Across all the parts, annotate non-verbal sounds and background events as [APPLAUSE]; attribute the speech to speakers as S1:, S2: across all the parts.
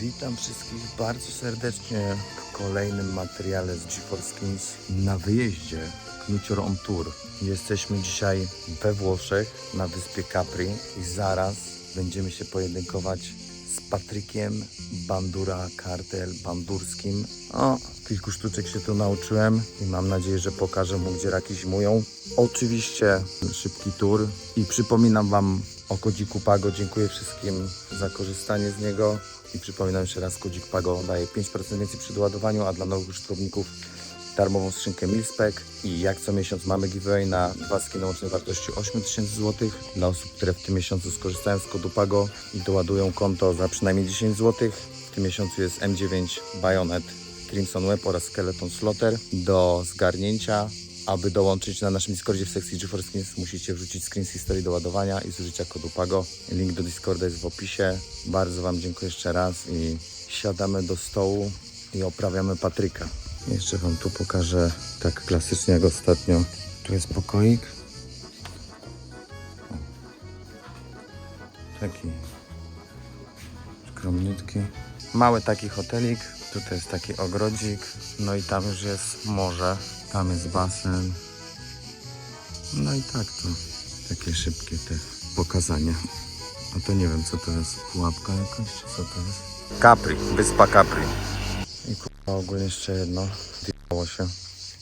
S1: Witam wszystkich bardzo serdecznie w kolejnym materiale z GeForce Kings na wyjeździe Knucior on Tour. Jesteśmy dzisiaj we Włoszech na wyspie Capri i zaraz będziemy się pojedynkować z Patrykiem Bandura Kartel Bandurskim. O, kilku sztuczek się tu nauczyłem i mam nadzieję, że pokażę mu, gdzie raki zimują. Oczywiście szybki tour i przypominam Wam o kodziku Pago. Dziękuję wszystkim za korzystanie z niego i przypominam jeszcze raz, kodzik Pago daje 5% więcej przy doładowaniu, a dla nowych użytkowników darmową skrzynkę Milspec i jak co miesiąc mamy giveaway na dwa skiny łącznej wartości 8000 zł dla osób, które w tym miesiącu skorzystają z kodu PAGO i doładują konto za przynajmniej 10 zł. W tym miesiącu jest M9 Bayonet Crimson Web oraz Skeleton Slaughter do zgarnięcia. Aby dołączyć na naszym Discordzie w sekcji GeForce musicie wrzucić screen z historii doładowania i zużycia kodu PAGO. Link do Discorda jest w opisie. Bardzo Wam dziękuję jeszcze raz i siadamy do stołu i oprawiamy Patryka. Jeszcze Wam tu pokażę tak klasycznie jak ostatnio. Tu jest pokoik. O. Taki skromniutki. Mały taki hotelik. Tutaj jest taki ogrodzik. No i tam już jest morze. Tam jest basen. No i tak to. Takie szybkie te pokazania. A to nie wiem co to jest. Pułapka jakaś czy co to jest? Capri. Wyspa Capri. I kurwa ogólnie jeszcze jedno. Zjebało się.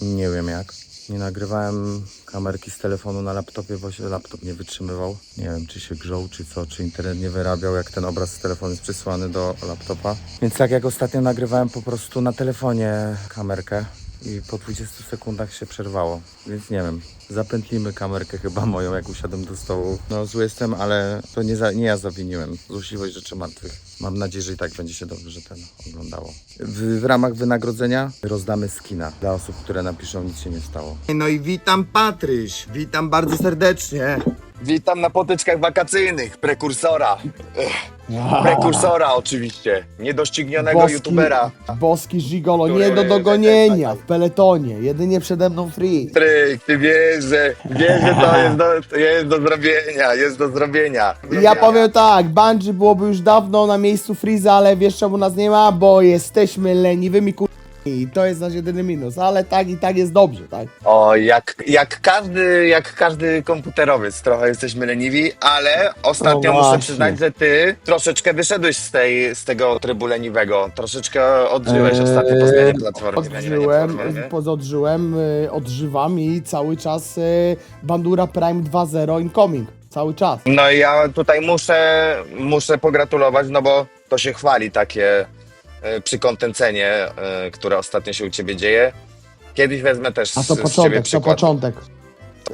S1: Nie wiem jak. Nie nagrywałem kamerki z telefonu na laptopie, bo się laptop nie wytrzymywał. Nie wiem, czy się grzał, czy co, czy internet nie wyrabiał, jak ten obraz z telefonu jest przysłany do laptopa. Więc tak jak ostatnio nagrywałem po prostu na telefonie kamerkę i po 20 sekundach się przerwało. Więc nie wiem, zapętlimy kamerkę chyba moją, jak usiadłem do stołu. No zły jestem, ale to nie, za, nie ja zawiniłem. Złośliwość rzeczy martwych. Mam nadzieję, że i tak będzie się dobrze ten oglądało. W, w ramach wynagrodzenia rozdamy skina dla osób, które napiszą nic się nie stało.
S2: No i witam Patryś, witam bardzo serdecznie.
S3: Witam na potyczkach wakacyjnych, prekursora. Prekursora oczywiście, niedoścignionego
S4: Boski-
S3: youtubera.
S4: Boski Gigolo,
S3: Który-
S4: nie do dogonienia w peletonie. Jedynie przede mną free.
S3: Tryk, ty wiesz, że, wiesz, że to jest do, to jest do zrobienia, jest do zrobienia.
S4: I ja powiem tak, Bungie byłoby już dawno na miejscu Freeza, ale wiesz czemu nas nie ma? Bo jesteśmy leniwymi kur... I to jest nasz jedyny minus, ale tak i tak jest dobrze, tak?
S3: O, jak, jak, każdy, jak każdy komputerowiec, trochę jesteśmy leniwi, ale ostatnio
S4: No
S3: muszę
S4: właśnie.
S3: przyznać, że ty troszeczkę wyszedłeś z, tej, z tego trybu leniwego. Troszeczkę odżyłeś ostatnio po zmianie platformy.
S4: Odżyłem,
S3: nie?
S4: pododżyłem, y, odżywam i cały czas y, Bandura Prime 2.0 incoming. Cały czas.
S3: No i ja tutaj muszę, muszę pogratulować, no bo to się chwali takie e, przykontencenie, e, które ostatnio się u ciebie dzieje. Kiedyś wezmę też
S4: A
S3: z,
S4: to
S3: z ciebie
S4: początek, to
S3: przykład.
S4: początek.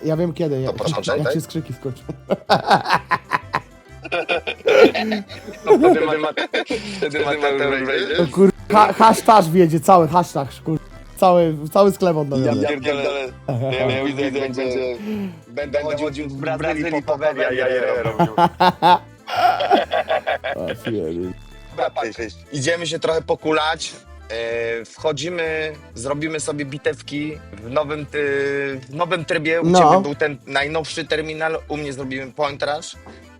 S4: Ja wiem kiedy, jak,
S3: początek,
S4: jak
S3: tak?
S4: się skrzyki skończą.
S3: No, wtedy ma- wtedy Mateusz wejdzie.
S4: To kur... Ha, hashtag wiedzie, cały hashtag, kur... Cały, cały sklep
S3: Ja
S4: odnowiony.
S3: pierdolę. Ja, ja widzę, jak będzie, będę chodził w Brazylii po Paweł, ja je robił. [LAUGHS] Idziemy się trochę pokulać. e, Wchodzimy, zrobimy sobie bitewki w nowym, ty- w nowym trybie. U
S4: No.
S3: Ciebie był ten najnowszy terminal, u mnie zrobimy point rush,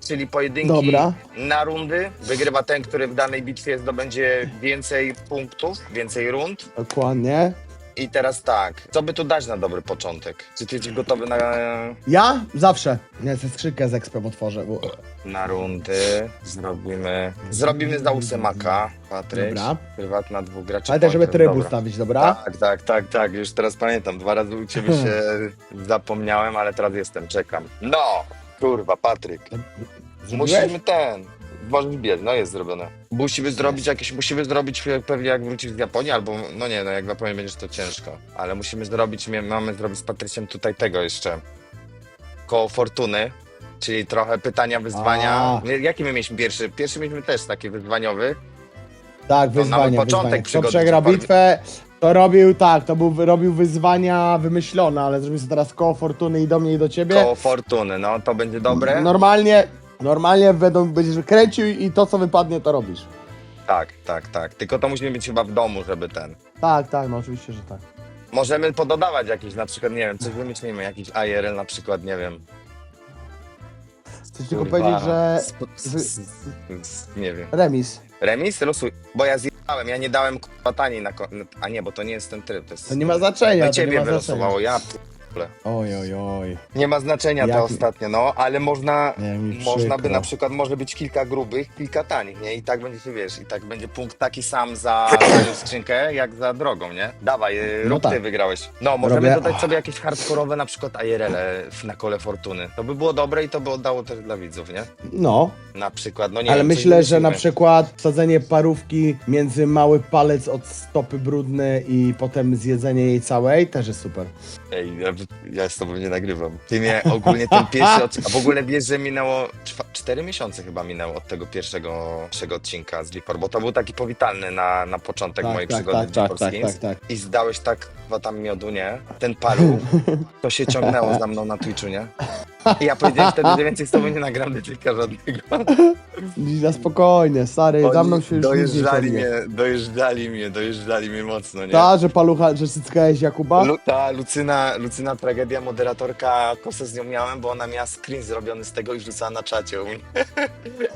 S3: czyli pojedynki
S4: Dobra.
S3: na rundy. Wygrywa ten, który w danej bitwie zdobędzie więcej punktów, więcej rund.
S4: Dokładnie.
S3: I teraz tak, co by tu dać na dobry początek? Czy ty jesteś gotowy na,
S4: Ja? Zawsze. Nie, tę skrzynkę z ekspem otworzę. Bo...
S3: na rundy? Zrobimy. Zrobimy za ósemaka, Patryk.
S4: Dobra.
S3: Prywatna dwóch graczy.
S4: Ale też, żeby tryb
S3: dobra.
S4: ustawić, dobra?
S3: Tak, tak, tak, tak. Już teraz pamiętam. Dwa razy u ciebie się [LAUGHS] zapomniałem, ale teraz jestem, czekam. No! Kurwa, Patryk.
S4: Zrobiłeś?
S3: Musimy ten. Możesz biec, no jest zrobione. Musimy zrobić jakieś, musimy zrobić pewnie jak wrócisz z Japonii, albo no nie, no jak w Japonii będziesz to ciężko. Ale musimy zrobić, mie- mamy zrobić z Patryciem tutaj tego jeszcze. Koło fortuny, czyli trochę pytania, wyzwania.
S4: A.
S3: Nie, Jaki my mieliśmy pierwszy? Pierwszy mieliśmy też taki wyzwaniowy.
S4: Tak,
S3: To nawet
S4: wyzwania,
S3: początek
S4: wyzwania. Kto
S3: przygody
S4: przegra bitwę, to robił, tak, to był, robił wyzwania wymyślone, ale zrobimy sobie teraz koło fortuny i do mnie i do ciebie.
S3: Koło fortuny, no to będzie dobre.
S4: Normalnie, normalnie będą, będziesz kręcił i to co wypadnie to robisz.
S3: Tak, tak, tak. Tylko to musimy być chyba w domu, żeby ten.
S4: Tak, tak, no oczywiście, że tak.
S3: Możemy pododawać jakieś na przykład, nie wiem, coś wymyślimy, jakiś IRL na przykład, nie wiem.
S4: Chcę tylko
S3: Kurwa,
S4: powiedzieć, że
S3: sp- s- s- s- nie wiem.
S4: remis.
S3: Remis? Losuj. Bo ja zjechałem, ja nie dałem taniej na... ko- A nie, bo to nie jest ten tryb. To, jest...
S4: To nie ma znaczenia,
S3: No
S4: to nie
S3: ciebie
S4: ma
S3: wylosowało,
S4: znaczenia.
S3: ja p-
S4: Oj, oj, oj.
S3: Nie ma znaczenia to
S4: Jak-
S3: ostatnie, no, ale można,
S4: Nie, mi
S3: można by
S4: przykro.
S3: na przykład, może być kilka grubych, kilka tanich, nie? I tak będzie się, wiesz, i tak będzie punkt taki sam za skrzynkę, jak za drogą, nie? Dawaj, y,
S4: No
S3: rób
S4: tak.
S3: ty wygrałeś. No, możemy
S4: Robię-
S3: dodać sobie jakieś hardkorowe na przykład IRL w- na kole fortuny. To by było dobre i to by oddało też dla widzów, nie?
S4: No,
S3: Na przykład, no nie
S4: ale
S3: wiem, coś
S4: myślę, że na
S3: wymyślimy.
S4: przykład wsadzenie parówki między mały palec od stopy brudny i potem zjedzenie jej całej też jest super.
S3: Ej, ja, ja z tobą nie nagrywam. Ty mnie ogólnie ten pierwszy odcinek, a w ogóle wiesz, że minęło czwa, cztery miesiące chyba minęło od tego pierwszego, pierwszego odcinka z GeForce, bo to był taki powitalny na, na początek mojej przygody
S4: tak,
S3: w
S4: tak,
S3: GeForce
S4: tak,
S3: Skins.
S4: tak, tak.
S3: I zdałeś tak chyba tam miodu, nie? Ten paru, to się ciągnęło za mną na Twitchu, nie? Ja powiedziałem wtedy, że więcej z tobą nie nagram decyka żadnego.
S4: Na spokojnie, stary, za mną się już nic nie
S3: dojeżdżali mnie, dojeżdżali mnie, dojeżdżali mnie mocno, nie?
S4: Ta, że palucha, że cyckałeś Jakuba?
S3: Lu, ta Lucyna, Lucyna tragedia, moderatorka, kosę z nią miałem, bo ona miała screen zrobiony z tego i wrzucała na czacie u mnie.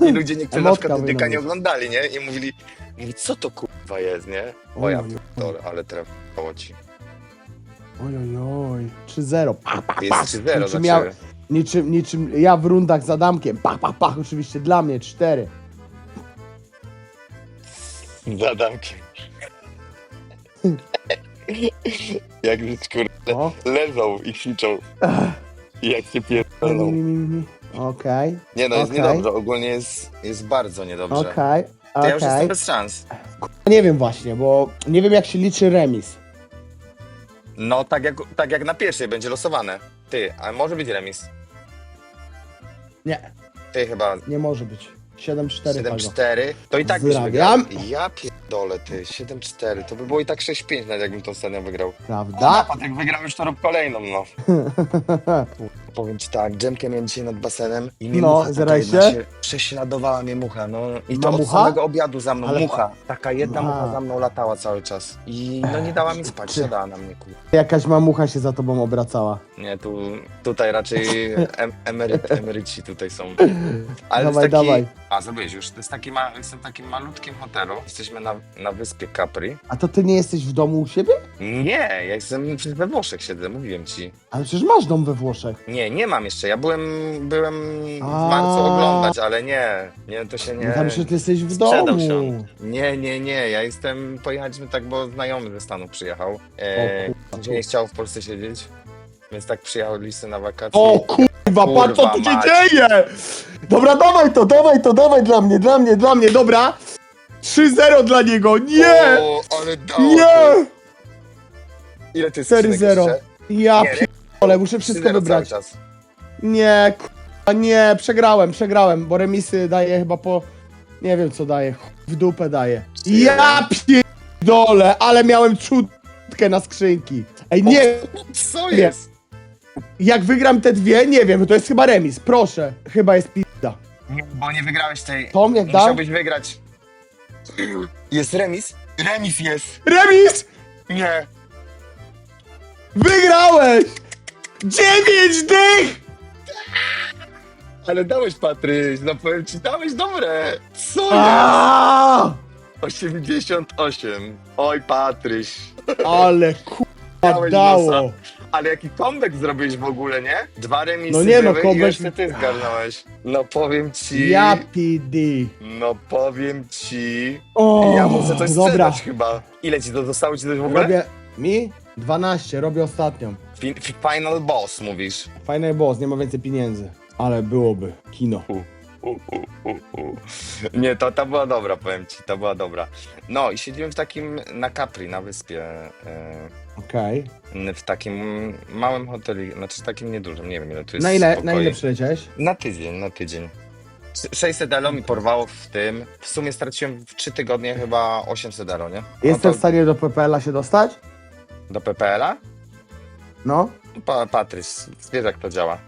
S3: I ludzie niektórzy na
S4: Emotka
S3: przykład nie
S4: być.
S3: oglądali, nie? I mówili, mówi, co to kurwa jest, nie? O ja
S4: Oj,
S3: pierdolę, ale trafiało ci.
S4: Oj, oj, oj. 3-0. Pa, pa,
S3: Jest
S4: pa.
S3: 3-0 dla
S4: Niczym, miał,
S3: ciebie.
S4: Niczym, niczym ja w rundach z Adamkiem. Pach, pach, pach. Oczywiście dla mnie 4.
S3: Za. Jak już kurde,
S4: O.
S3: leżą i krzyczą. I jak się
S4: Mi,
S3: pierdolą.
S4: mi, mi, mi. Okej,
S3: Nie no, jest
S4: Okej.
S3: niedobrze, ogólnie jest, jest bardzo niedobrze.
S4: okej,
S3: To ja już jestem bez szans.
S4: Nie wiem właśnie, bo nie wiem jak się liczy remis.
S3: No tak jak, tak jak na pierwszej będzie losowane. Ty, ale może być remis.
S4: Nie,
S3: Ty chyba
S4: nie może być. 7-4 Pago.
S3: 7-4. To i tak byś wygrał.
S4: Zrabiam.
S3: Ja pierdolę ty, 7-4. To by było i tak 6-5 nawet jakbym tą scenę wygrał.
S4: Prawda?
S3: Patryk wygrał już to rób kolejną, no. [LAUGHS] Powiem ci tak, dżemkę miałem dzisiaj nad basenem i mnie
S4: No,
S3: mucha taka jedna się prześladowała mnie mucha, no. I to
S4: Ma
S3: od
S4: mucha?
S3: samego obiadu za mną,
S4: Ale-
S3: mucha. Taka jedna
S4: A.
S3: mucha za mną latała cały czas. I no nie dała mi spać, siadała na mnie, kurwa.
S4: Jakaś mamucha się za tobą obracała.
S3: Nie, tu, tutaj raczej [LAUGHS] em, emeryt, emeryci tutaj są. Ale
S4: Dawaj,
S3: to jest taki...
S4: dawaj.
S3: A, zrobiłeś już. To jest taki ma... Jestem w takim malutkim hotelu. Jesteśmy na, na wyspie Capri.
S4: A to ty nie jesteś w domu u siebie?
S3: Nie, ja jestem we Włoszech siedzę, mówiłem ci.
S4: Ale przecież masz dom we Włoszech.
S3: Nie, nie mam jeszcze. Ja byłem, byłem w
S4: A.
S3: marcu oglądać, ale nie. Nie, to się nie...
S4: Tam że ty jesteś w
S3: Sprzedał
S4: domu.
S3: się on. Nie, nie, nie. Ja jestem... Pojechaliśmy tak, bo znajomy ze Stanów przyjechał. E,
S4: O kurwa.
S3: gdzie nie chciał w Polsce siedzieć. Więc tak przyjechał listy na wakacje.
S4: O kurwa, patrz co tu
S3: Kurwa
S4: się
S3: mać.
S4: dzieje! Dobra, dawaj to, dawaj to, dawaj dla mnie, dla mnie, dla mnie, dobra? 3-0 dla niego, nie!
S3: O, ale dało
S4: Nie!
S3: Ile ty jest
S4: 4-0.
S3: skrzynek jeszcze?
S4: Ja
S3: Nie,
S4: pierdolę, muszę wszystko
S3: 3-0
S4: wybrać.
S3: Cały czas.
S4: Nie, kurwa, nie, przegrałem, przegrałem, bo remisy daje chyba po... Nie wiem co daje, chuj w dupę daje. Ja pierdolę, ale miałem czutkę na skrzynki. Ej, nie,
S3: Co jest?
S4: jak wygram te dwie, nie wiem, to jest chyba remis, proszę. Chyba jest pizda.
S3: Nie, Bo nie wygrałeś tej.
S4: Tom, jak dam?
S3: Musiałbyś wygrać. Jest remis? Remis jest.
S4: Remis!
S3: Nie.
S4: Wygrałeś! 9 dych!
S3: Ale dałeś, Patryś. No powiem ci, dałeś dobre. Co?
S4: Aaaa!
S3: 88. Oj, Patryś.
S4: Ale kurwa
S3: Dałeś
S4: dało.
S3: nosa. Ale jaki comeback zrobiłeś w ogóle, nie? Dwa remisy
S4: No nie, no,
S3: były i
S4: comeback-
S3: jeszcze ty zgarnąłeś. No powiem ci.
S4: Ja PD.
S3: No powiem ci.
S4: O,
S3: ja muszę coś
S4: dobra.
S3: sprzedać chyba. Ile ci to zostało ci coś w ogóle?
S4: Robię... Mi? 12, robię ostatnią.
S3: Fi- fi- Final boss mówisz.
S4: Fajny boss, nie ma więcej pieniędzy. Ale byłoby. Kino.
S3: U, u, u, u. Nie, to, to była dobra, powiem ci, to była dobra. No i siedziałem w takim, na Capri, na wyspie, e,
S4: Okej.
S3: w takim małym hotelu, znaczy takim niedużym, nie wiem ile tu jest
S4: Na ile, na ile przyleciałeś?
S3: Na tydzień, na tydzień. Sz- 600 elo mi porwało w tym. W sumie straciłem w 3 tygodnie chyba 800 elo, nie? No
S4: Jestem
S3: to
S4: w stanie do PPL-a się dostać?
S3: Do PPL-a?
S4: No.
S3: Pa, Patrys, wiesz jak to działa.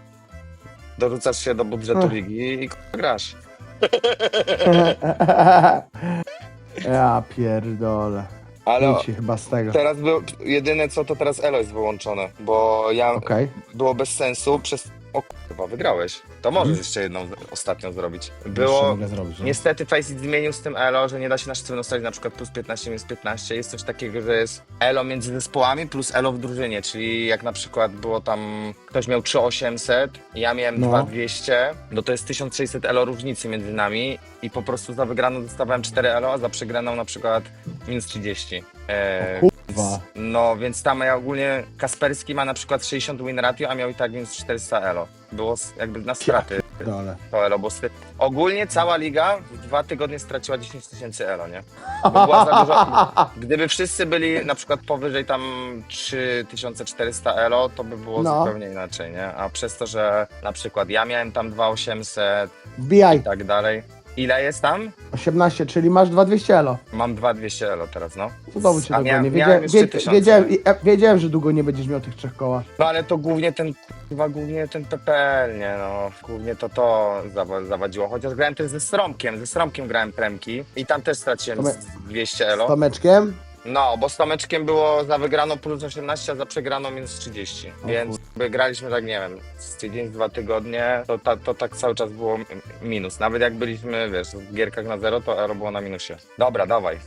S3: Dorzucasz się do budżetu
S4: Ach.
S3: ligi i k***a, grasz. [LAUGHS]
S4: ja pierdolę.
S3: Ale
S4: Idź chyba z tego.
S3: teraz był, jedyne co to teraz elo jest wyłączone, bo ja
S4: Okej.
S3: było bez sensu przez O kurwa, wygrałeś. To możesz
S4: Mhm.
S3: jeszcze jedną, ostatnią zrobić.
S4: Jeszcze
S3: Było...
S4: mogę zrobić, no.
S3: Niestety Faceit zmienił z tym elo, że nie da się na sztywno ustalić na przykład plus 15 minus 15. Jest coś takiego, że jest elo między zespołami plus elo w drużynie, czyli jak na przykład było tam, ktoś miał 3800, ja miałem
S4: No.
S3: 2200, no to jest 1600 elo różnicy między nami i po prostu za wygraną dostawałem 4 elo, a za przegraną na przykład minus 30. E,
S4: O kurwa.
S3: no, więc tam ja ogólnie Kasperski ma na przykład 60 win ratio, a miał i tak minus 400 elo. Było s- jakby na straty
S4: Dole.
S3: to elo, bo sty... ogólnie cała liga w dwa tygodnie straciła 10 tysięcy elo, nie? [LAUGHS] Bo była za dużo... Gdyby wszyscy byli na przykład powyżej tam 3400 elo, to by było
S4: No.
S3: zupełnie inaczej, nie? A przez to, że na przykład ja miałem tam 2800
S4: Wbijaj.
S3: i tak dalej. Ile jest tam?
S4: 18, czyli masz 2200 elo.
S3: Mam 2200 elo teraz, no.
S4: Udało ci
S3: A miałem-
S4: nie.
S3: miałem
S4: Wiedziałem,
S3: już
S4: wie,
S3: 3000.
S4: wiedziałem, i- e, wiedziałem, że długo nie będziesz miał tych trzech koła.
S3: No ale to głównie ten, chyba głównie ten PPL, nie no, głównie to to zawa- zawadziło, chociaż grałem też ze Stromkiem, ze Stromkiem grałem premki i tam też straciłem
S4: To my-
S3: z 200
S4: Z
S3: elo.
S4: Tomeczkiem.
S3: No, bo z Tomeczkiem było za wygraną plus 18, a za przegraną minus 30,
S4: O
S3: więc by graliśmy tak, nie wiem, z tydzień, z dwa tygodnie, to, ta, to tak cały czas było minus, nawet jak byliśmy, wiesz, w gierkach na zero, to elo było na minusie. Dobra, dawaj.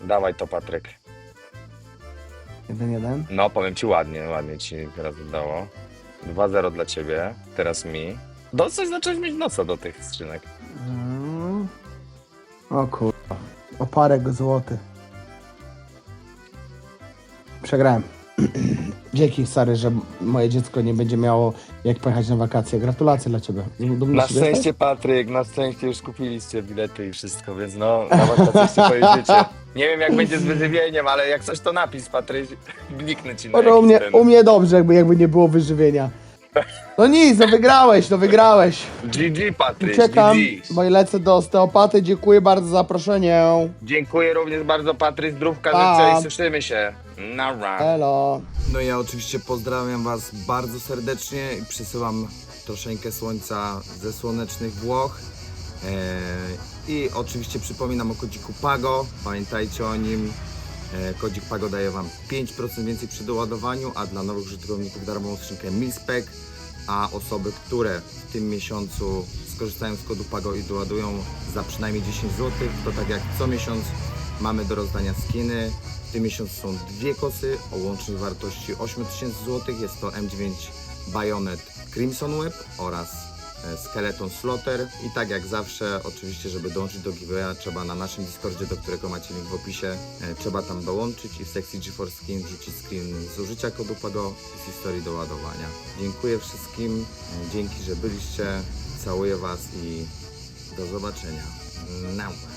S3: Dawaj to, Patryk.
S4: Jeden, jeden.
S3: No, powiem ci ładnie, ładnie ci teraz udało. 2-0 dla ciebie, teraz mi. Do coś zacząłeś mieć noca do tych skrzynek.
S4: Mm. O kurwa. Oparek złoty. Przegrałem. [CLEARS THROAT] Dzięki stary, że moje dziecko nie będzie miało jak pojechać na wakacje. Gratulacje dla ciebie. Dumny
S3: Na
S4: z siebie
S3: szczęście, Patryk, na szczęście już kupiliście bilety i wszystko, więc no, na wakacje jeszcze pojedziecie. Nie wiem, jak będzie z wyżywieniem, ale jak coś to napis, Patryk, [LAUGHS] bliknę ci na
S4: jesteś? u,
S3: jakiś
S4: mnie,
S3: ten...
S4: u mnie dobrze, jakby, jakby nie było wyżywienia. No nic, no wygrałeś, no wygrałeś.
S3: GG, Patryk,
S4: Uciekam,
S3: GG.
S4: bo i lecę do osteopaty. Dziękuję bardzo za zaproszenie.
S3: Dziękuję również bardzo, Patryk, zdrówka
S4: Pa.
S3: życzę i słyszymy się. Nara.
S4: Elo.
S1: No ja oczywiście pozdrawiam Was bardzo serdecznie i przesyłam troszeczkę słońca ze słonecznych Włoch. Eee, I oczywiście przypominam o kodziku PAGO, pamiętajcie o nim. Eee, kodzik PAGO daje Wam 5% więcej przy doładowaniu, a dla nowych użytkowników darmową skrzynkę Milspec, a osoby, które w tym miesiącu skorzystają z kodu PAGO i doładują za przynajmniej 10 zł, to tak jak co miesiąc mamy do rozdania skiny. W tym miesiącu są dwie kosy o łącznej wartości 8000 zł. Jest to M9 Bayonet Crimson Web oraz e, Skeleton Slaughter. I tak jak zawsze, oczywiście, żeby dołączyć do giveawaya, trzeba na naszym Discordzie, do którego macie link w opisie, e, trzeba tam dołączyć i w sekcji GeForce Skin wrzucić screen z użycia kodu PAGO i z historii doładowania. Dziękuję wszystkim, e, dzięki, że byliście. Całuję Was i do zobaczenia. Now.